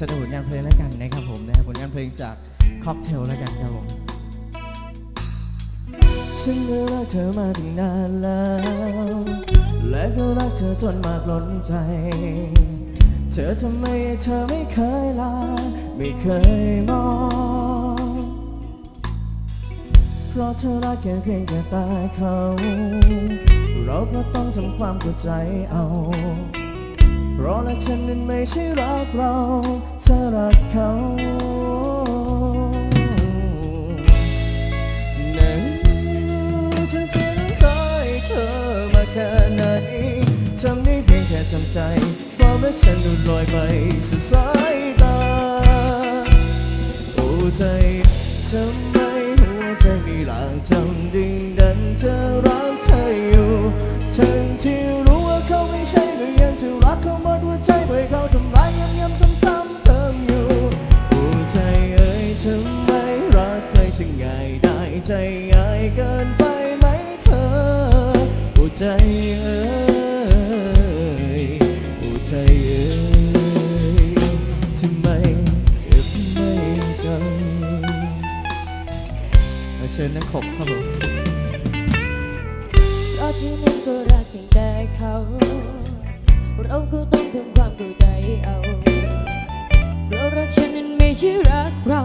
สนอผลงานเพลงแล้วกันนะครับผมนะผลงานเพลงจากค็อกเทลแล้วกันครับผมฉันรักเธอมาตั้งนานแล้ว และก็รักเธอจนมากล้นใจ เธอทำไมเธอไม่เคยลา ไม่เคยมอง เพราะเธอรักแค่เพียงแค่ตาเขา เราก็ต้องทำความเข้าใจเอา ราะรักฉันนั้นไม่ใช่รักเราเธอรักเขานั้นฉันเสียน้ำตาให้เธอมาแค่ไหนทำได้เพียงแค่ทำใจความรักฉันหลุดลอยไปสู่สายตา โอ้ใจทำไมหัวใจมีหลางจำดิ่งดันเธอ ง่ายเกินไปไหมเธอโอ้ใจเอ้ยโอ้ใจเอ้ยทำไมเจ็บไม่จำเอาเชิญนักขบครับผมเพราะที่นั้นก็รักเพียงแต่เขาเราก็ต้องทำความเข้าใจเอาเพราะรักฉันนั้นไม่ใช่รักเรา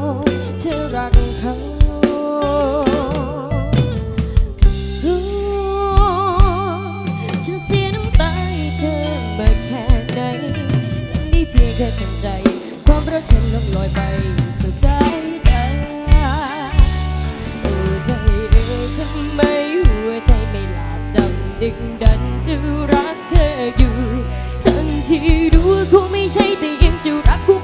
เธอรักเขา แค่ทำใจ ความรักฉันล่องลอยไปสู่สายตาโอ้ใจเอ๋ยทำไมหัวใจไม่หลาบจำดึงดันจะรักเธออยู่ ทั้งที่รู้ว่าคงไม่ใช่แต่ยังจะรักกู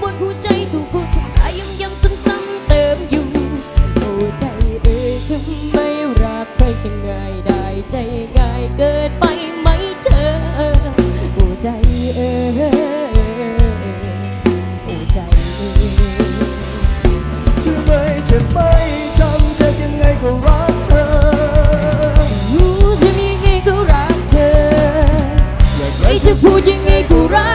ำไมจะไม่ทำจะยังไงก็รักเธอ รู้จะมียังไงก็รักเธออยากไม่จะพูดยังไงก็รัก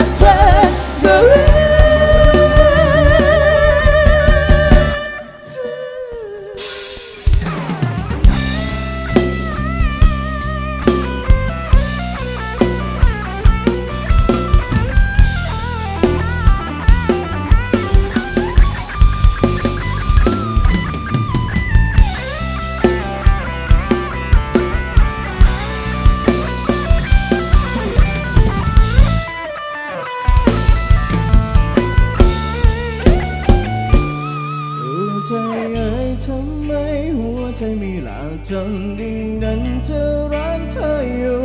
ใจมีหลาจนดิ่งดันจะรักเธออยู่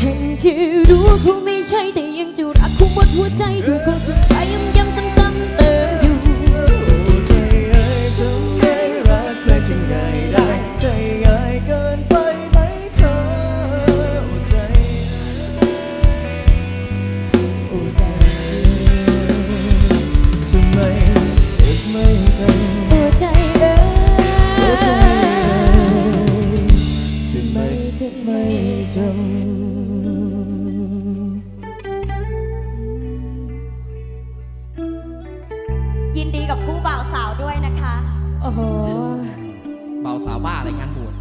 ทั้งที่รู้คงไม่ใช่แต่ยังจะรักคงหมดหัวใจถูกคนสุดท้ายย้ำ ยินดีกับคู่บ่าวสาวด้วยนะคะ โอ้โห เบาสาวบ้าอะไรงานบวช